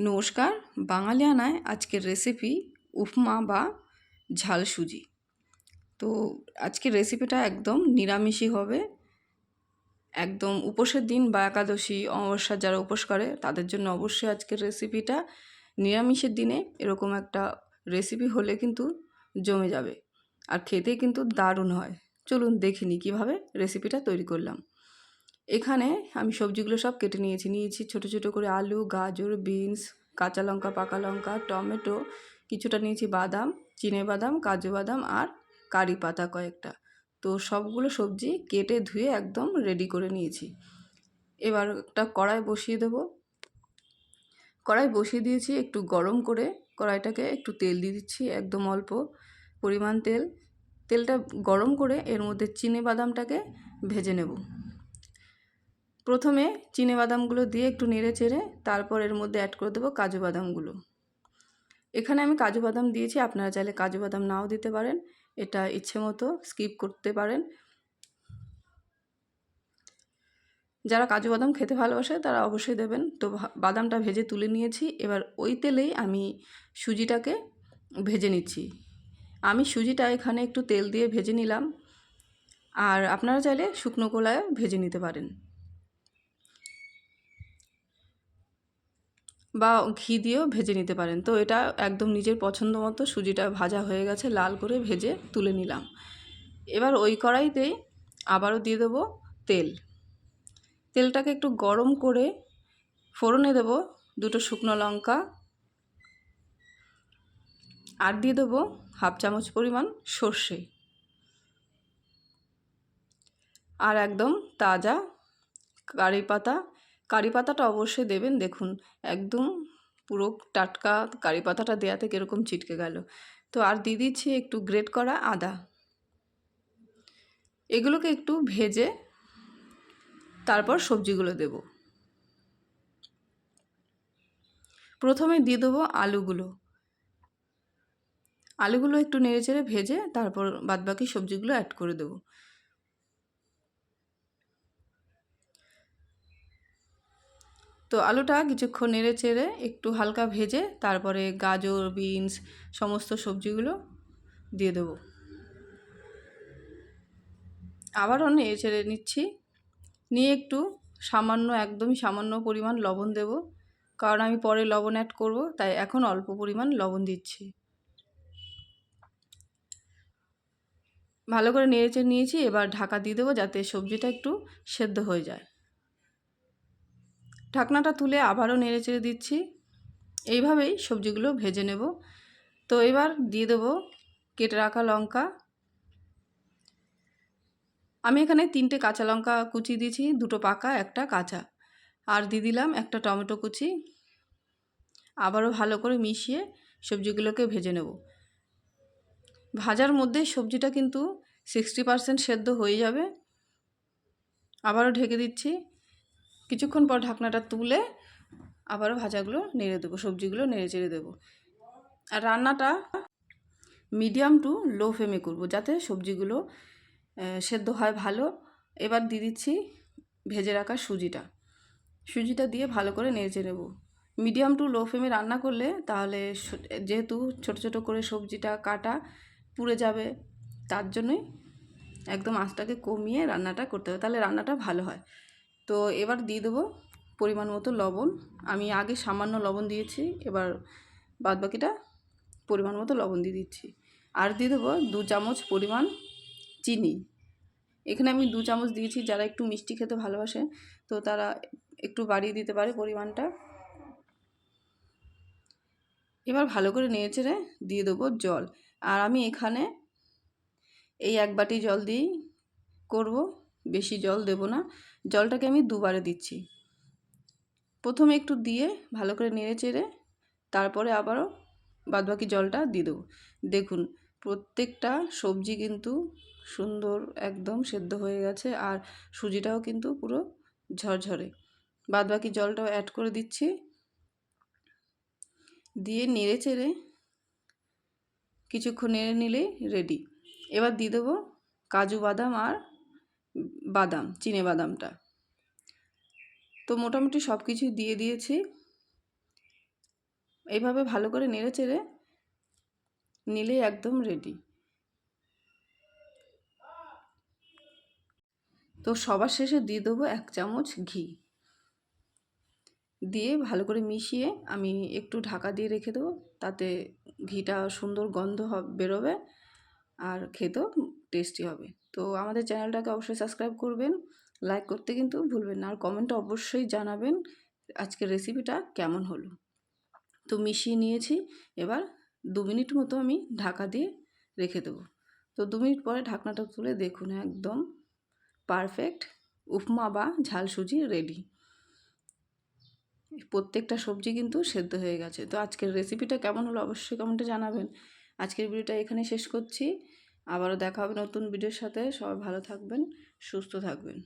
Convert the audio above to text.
নমস্কার বাঙালিয়ানায় আজকের রেসিপি উপমা বা ঝাল সুজি। তো আজকের রেসিপিটা একদম নিরামিষই হবে। একদম উপোসের দিন বা একাদশী, অমাবস্যা যারা উপোস করে, তাদের জন্য অবশ্যই আজকের রেসিপিটা নিরামিষের দিনে এরকম একটা রেসিপি হলে কিন্তু জমে যাবে। আর খেতে কিন্তু দারুণ হয়। চলুন দেখিনি কীভাবে রেসিপিটা তৈরি করলাম। এখানে আমি সবজিগুলো সব কেটে নিয়েছি। নিয়েছি ছোট ছোট করে আলু, গাজর, বিনস, কাঁচা লঙ্কা, পাকা লঙ্কা, টমেটো, কিছুটা নিয়েছি বাদাম, চিনে বাদাম, কাজু বাদাম আর কারি পাতা কয়েকটা। তো সবগুলো সবজি কেটে ধুয়ে একদম রেডি করে নিয়েছি। এবার একটা কড়াই বসিয়ে দেব। কড়াই বসিয়ে দিয়েছি একটু গরম করে। কড়াইটাকে একটু তেল দিয়ে দিচ্ছি একদম অল্প পরিমাণ তেল। তেলটা গরম করে এর মধ্যে চিনে বাদামটাকে ভেজে নেব। প্রথমে চিনে বাদামগুলো দিয়ে একটু নেড়ে চেড়ে তারপর এর মধ্যে অ্যাড করে দেবো কাজু বাদামগুলো। এখানে আমি কাজু বাদাম দিয়েছি, আপনারা চাইলে কাজু বাদাম নাও দিতে পারেন। এটা ইচ্ছে মতো স্কিপ করতে পারেন। যারা কাজু বাদাম খেতে ভালোবাসে তারা অবশ্যই দেবেন। তো বাদামটা ভেজে তুলে নিয়েছি। এবার ওই তেলেই আমি সুজিটাকে ভেজে নিচ্ছি। আমি সুজিটা এখানে একটু তেল দিয়ে ভেজে নিলাম। আর আপনারা চাইলে শুকনো কলায় ভেজে নিতে পারেন। বা ঘি দিয়েও ভেজে নিতে পারেন। তো এটা একদম নিজের পছন্দ মতো সুজিটা ভাজা হয়ে গেছে, লাল করে ভেজে তুলে নিলাম। এবার ওই কড়াইতেই আবারও দিয়ে দেবো তেল। তেলটাকে একটু গরম করে ফোড়নে দেবো দুটো শুকনো লঙ্কা আর দিয়ে দেবো হাফ চামচ পরিমাণ সর্ষে। আর একদম তাজা কারি পাতা কারি পাতাটা অবশ্যই দেবেন। দেখুন, একদম পুরো টাটকা কারি পাতাটা দেওয়াতে কীরকম ছিটকে গেল। তো আর দিয়ে দিচ্ছি একটু গ্রেট করা আদা। এগুলোকে একটু ভেজে তারপর সবজিগুলো দেব। প্রথমে দিয়ে দেবো আলুগুলো। আলুগুলো একটু নেড়ে ভেজে তারপর বাদবাকি সবজিগুলো অ্যাড করে দেবো। তো আলুটা কিছুক্ষণ নেড়ে চেড়ে একটু হালকা ভেজে তারপরে গাজর, বিনস, সমস্ত সবজিগুলো দিয়ে দেবো। আবারও নেড়ে চেড়ে নিচ্ছি। নিয়ে একটু সামান্য, একদমই সামান্য পরিমাণ লবণ দেব। কারণ আমি পরে লবণ অ্যাড করব, তাই এখন অল্প পরিমাণ লবণ দিচ্ছি। ভালো করে নেড়েচে নিয়েছি, এবার ঢাকা দিয়ে দেবো যাতে সবজিটা একটু সেদ্ধ হয়ে যায়। ঢাকনাটা তুলে আবারও নেড়ে চেড়ে দিচ্ছি। এইভাবেই সবজিগুলো ভেজে নেব। তো এবার দিয়ে দেবো কেটে রাখা লঙ্কা। আমি এখানে তিনটে কাঁচা লঙ্কা কুচি দিয়েছি, দুটো পাকা, একটা কাঁচা। আর দিয়ে দিলাম একটা টমেটো কুচি। আবারও ভালো করে মিশিয়ে সবজিগুলোকে ভেজে নেব। ভাজার মধ্যে সবজিটা কিন্তু সিক্সটি পারসেন্ট সেদ্ধ হয়ে যাবে। আবারও ঢেকে দিচ্ছি। কিছুক্ষণ পর ঢাকনাটা তুলে আবারও ভাজাগুলো নেড়ে দেবো, সবজিগুলো নেড়ে চেড়ে দেবো। আর রান্নাটা মিডিয়াম টু লো ফ্লেমে করব যাতে সবজিগুলো সেদ্ধ হয় ভালো। এবার দিয়ে দিচ্ছি ভেজে রাখা সুজিটা। সুজিটা দিয়ে ভালো করে নেড়ে চেড়ে নেব। মিডিয়াম টু লো ফ্লেমে রান্না করলে তাহলে যেহেতু ছোট ছোট করে সবজিটা কাটা পুড়ে যাবে, তার জন্যই একদম আঁচটাকে কমিয়ে রান্নাটা করতে হবে। তাহলে রান্নাটা ভালো হয়। তো এবার দিয়ে দেবো পরিমাণ মতো লবণ। আমি আগে সামান্য লবণ দিয়েছি, এবার বাদবাকিটা পরিমাণ মতো লবণ দিয়ে দিচ্ছি। আর দিয়ে দেবো দু চামচ পরিমাণ চিনি। এখানে আমি দু চামচ দিয়েছি, যারা একটু মিষ্টি খেতে ভালোবাসে, তো তারা একটু বাড়িয়ে দিতে পারে পরিমাণটা। এবার ভালো করে নিয়ে চেড়ে দিয়ে দেবো জল। আর আমি এখানে এই এক বাটি জল দিয়েই করব। বেশি জল দেব না। জলটাকে আমি দুবারে দিচ্ছি। প্রথমে একটু দিয়ে ভালো করে নেড়ে চেড়ে তারপরে আবারও বাদবাকি জলটা দিয়ে দেবো। দেখুন, প্রত্যেকটা সবজি কিন্তু সুন্দর একদম সেদ্ধ হয়ে গেছে আর সুজিটাও কিন্তু পুরো ঝরঝরে। বাদবাকি জলটাও অ্যাড করে দিচ্ছি। দিয়ে নেড়ে চেড়ে কিছুক্ষণ নেড়ে নিলেই রেডি এবার দিয়ে দেবো কাজু বাদাম আর বাদাম, চিনে বাদামটা। তো মোটামুটি সব কিছুই দিয়ে দিয়েছি। এইভাবে ভালো করে নেড়ে চেড়ে নিলেই একদম রেডি তো সবার শেষে দিয়ে দেবো এক চামচ ঘি। দিয়ে ভালো করে মিশিয়ে আমি একটু ঢাকা দিয়ে রেখে দেবো, তাতে ঘিটা সুন্দর গন্ধ বেরোবে। আর খেতেও টেস্টি হবে। তো আমাদের চ্যানেলটাকে অবশ্যই সাবস্ক্রাইব করবেন লাইক করতে কিন্তু ভুলবেন না। আর কমেন্টে অবশ্যই জানাবেন আজকের রেসিপিটা কেমন হলো। তো মিশিয়ে নিয়েছি, এবার দু মিনিট মতো আমি ঢাকা দিয়ে রেখে দেবো। তো দু মিনিট পরে ঢাকনাটা তুলে দেখুন একদম পারফেক্ট উপমা বা ঝাল সুজি রেডি প্রত্যেকটা সবজি কিন্তু সেদ্ধ হয়ে গেছে। তো আজকের রেসিপিটা কেমন হলো অবশ্যই কমেন্টে জানাবেন। আজকের ভিডিওটা এখানে শেষ করছি। আবারও দেখা হবে নতুন ভিডিওর সাথে। সবাই ভালো থাকবেন, সুস্থ থাকবেন।